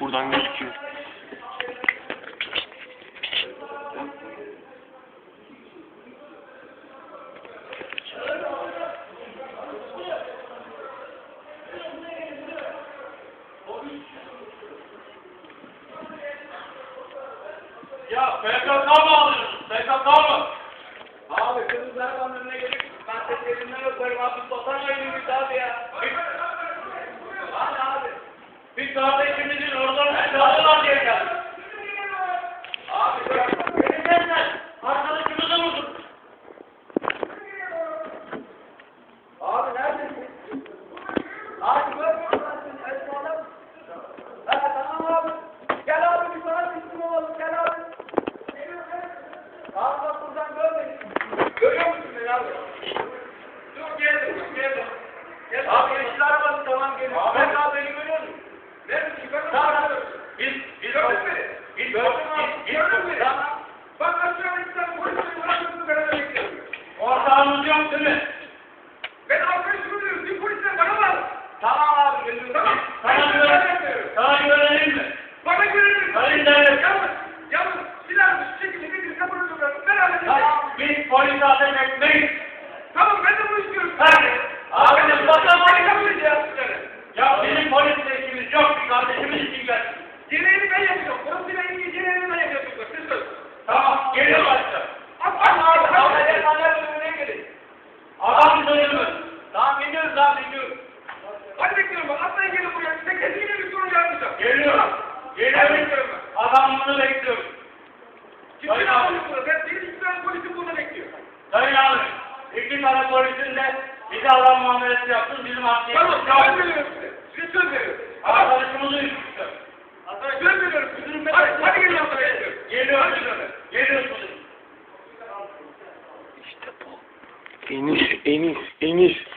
Buradan gözüküyor. Ya PKK mı alıyorsunuz? PKK mı? Abi kızlar önüne gelip ben seslerinden öperim abi. Sosan ayrı abi. Dur geldim, geldim. Gel, abi yeşil arabası tamam gelin. Ben daha beni görüyor musun? Ben çıkarım. Tamam. Biz, biz gördün mü? Biz gördün mü? Biz gördün mü? Tamam. Bak aşağı insan polisleri bırakıp beraber bekliyoruz. Ortağımız yok değil mi? police officer with me. polisin de bize alan muamelesi yaptın, bizim hakkıyı. Tamam, ben veriyorum size. Size söz veriyorum. Arkadaşımızı üstüktü. Arkadaş söz veriyorum. Müdürüm ben. Hadi, hadi gelin yaptırın. Geliyoruz. Geliyorsunuz. İşte bu. Enis, Enis, Enis, Enis.